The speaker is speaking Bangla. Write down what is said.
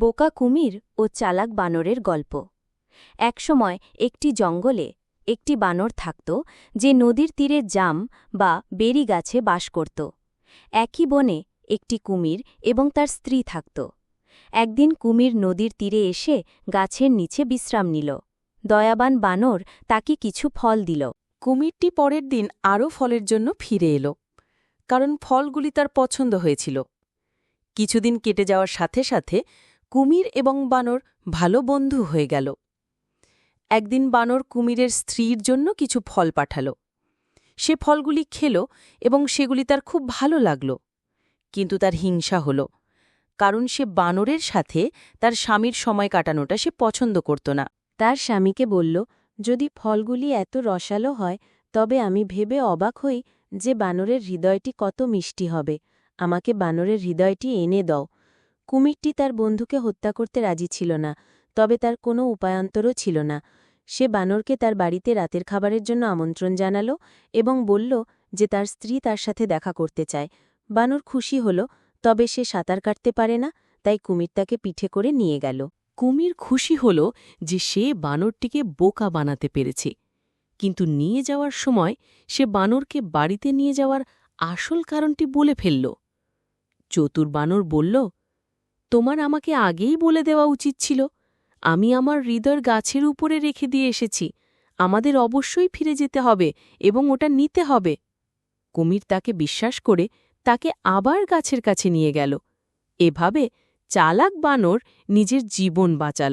বোকা কুমির ও চালাক বানরের গল্প। একসময় একটি জঙ্গলে একটি বানর থাকত যে নদীর তীরে জাম বা বেরি গাছে বাস করত। একই বনে একটি কুমির এবং তার স্ত্রী থাকত। একদিন কুমির নদীর তীরে এসে গাছের নিচে বিশ্রাম নিল। দয়াবান বানর তাকে কিছু ফল দিল। কুমিরটি পরের দিন আরও ফলের জন্য ফিরে এলো, কারণ ফলগুলি তার পছন্দ হয়েছিল। কিছুদিন কেটে যাওয়ার সাথে সাথে কুমির এবং বানর ভালো বন্ধু হয়ে গেল। একদিন বানর কুমিরের স্ত্রীর জন্য কিছু ফল পাঠাল। সে ফলগুলি খেল এবং সেগুলি তার খুব ভালো লাগল। কিন্তু তার হিংসা হল, কারণ সে বানরের সাথে তার স্বামীর সময় কাটানোটা সে পছন্দ করত না। তার স্বামীকে বলল, যদি ফলগুলি এত রসালো হয়, তবে আমি ভেবে অবাক হই যে বানরের হৃদয়টি কত মিষ্টি হবে। আমাকে বানরের হৃদয়টি এনে দাও। কুমিরটি তার বন্ধুকে হত্যা করতে রাজি ছিল না, তবে তার কোনো উপায়ান্তরও ছিল না। সে বানরকে তার বাড়িতে রাতের খাবারের জন্য আমন্ত্রণ জানালো এবং বলল যে তার স্ত্রী তার সাথে দেখা করতে চায়। বানর খুশি হল, তবে সে সাঁতার কাটতে পারে না, তাই কুমির তাকে পিঠে করে নিয়ে গেল। কুমির খুশি হল যে সে বানরটিকে বোকা বানাতে পেরেছে। কিন্তু নিয়ে যাওয়ার সময় সে বানরকে বাড়িতে নিয়ে যাওয়ার আসল কারণটি বলে ফেলল। চতুর বানর বলল তোমার আমাকে আগেই বলে দেওয়া উচিত ছিল। আমি আমার হৃদয় গাছের উপরে রেখে দিয়ে এসেছি। আমাদের অবশ্যই ফিরে যেতে হবে এবং ওটা নিতে হবে। কুমির তাকে বিশ্বাস করে তাকে আবার গাছের কাছে নিয়ে গেল। এভাবে চালাক বানর নিজের জীবন বাঁচাল।